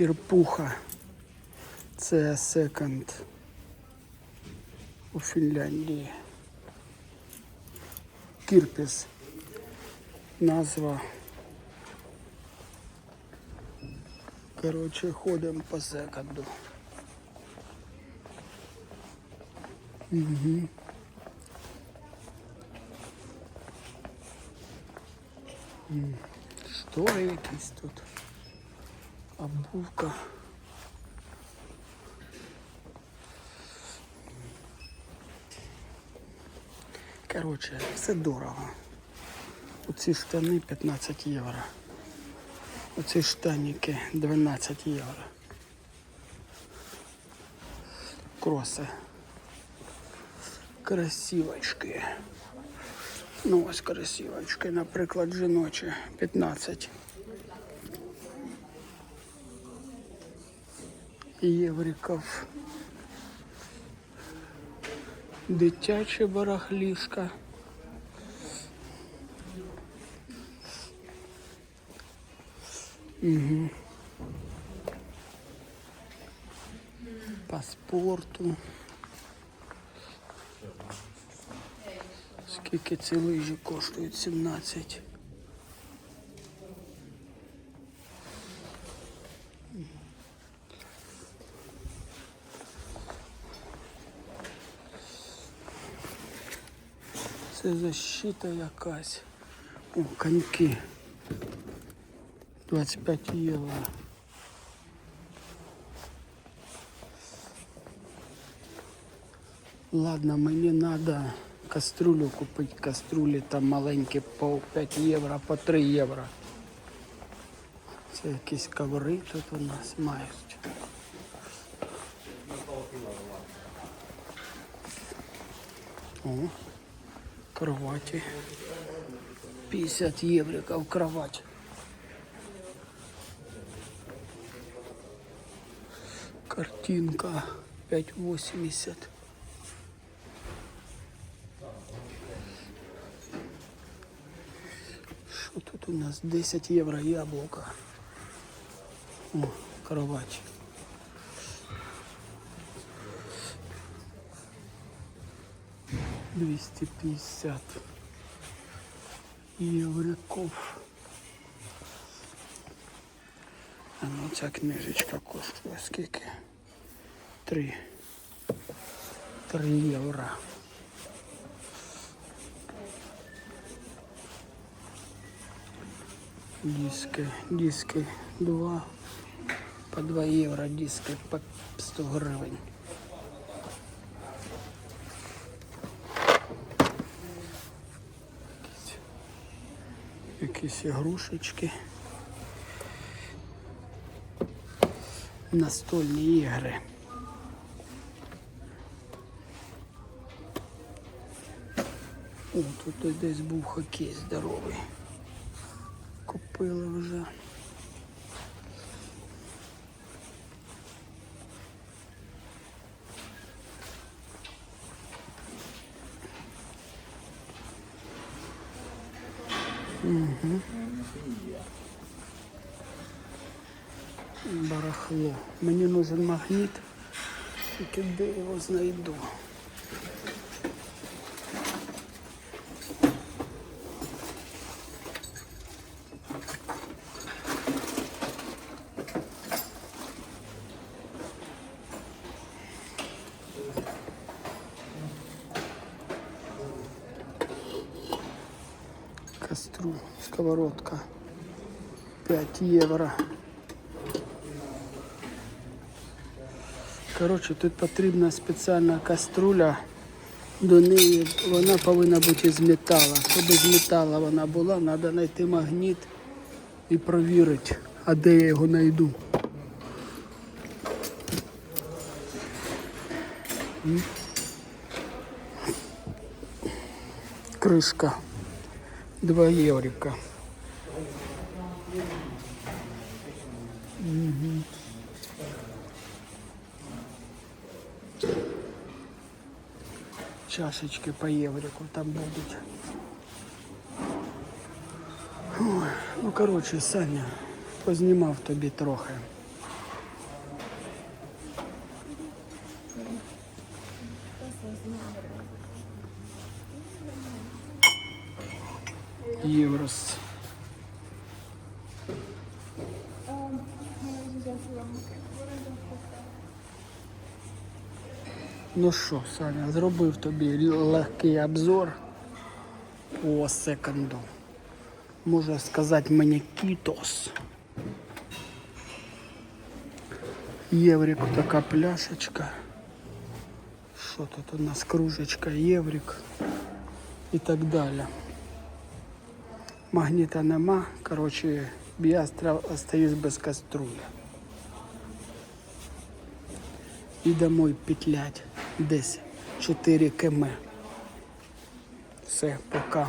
Кірпуха. Це секонд у Фінляндії. Кірпіс. Назва. Коротше, ходимо по секонду. Угу. Штори якісь тут. Обувка. Коротше, все дорого. Оці штани 15 євро. Оці штаніки 12 євро. Кроси. Красивочки. Ну ось красивочки, наприклад, жіночі 15. Євриків. Дитяче барахлішка. Угу. Паспорту. Скільки ці лижі коштують? 17. Це защита якась. О, коньки. 25 євро. Ладно, мені треба каструлю купити. Каструлі там маленькі по 5 євро, по 3 євро. Це якісь коври тут у нас мають. О, кровати. 50 євриків кровать. Картинка 5,80. Що тут у нас? 10 євро яблука. О, кровать. Двести пятьдесят євриков. А ну ця книжечка коштує скільки? Три. Три євро. Диски, диски 2 по 2 євро, диски по 100 гривень. Якісь ігрушечки. Настольні ігри. О, тут десь був хокей здоровий. Купили вже. Барахло. Мені нужен магніт. Тільки де його знайду. Кастру, сковородка. 5 євро. Коротше, тут потрібна спеціальна каструля. До неї вона повинна бути з металу. Щоб з металу вона була, треба знайти магніт і провірити, а де я його знайду. М? Кришка. 2 еврика. Угу. Чашечки по еврику там будут. Ой, ну короче, Саня, познімав тобі трохи. Єврос. Ну що, Саня, зробив тобі легкий обзор по секонду. Можна сказати мені кітос. Єврик така пляшечка. Що тут у нас кружечка, єврик і так далі. Магніта нема. Коротше, я остаюсь без каструля. І домой петлять десь 4 км. Все, пока.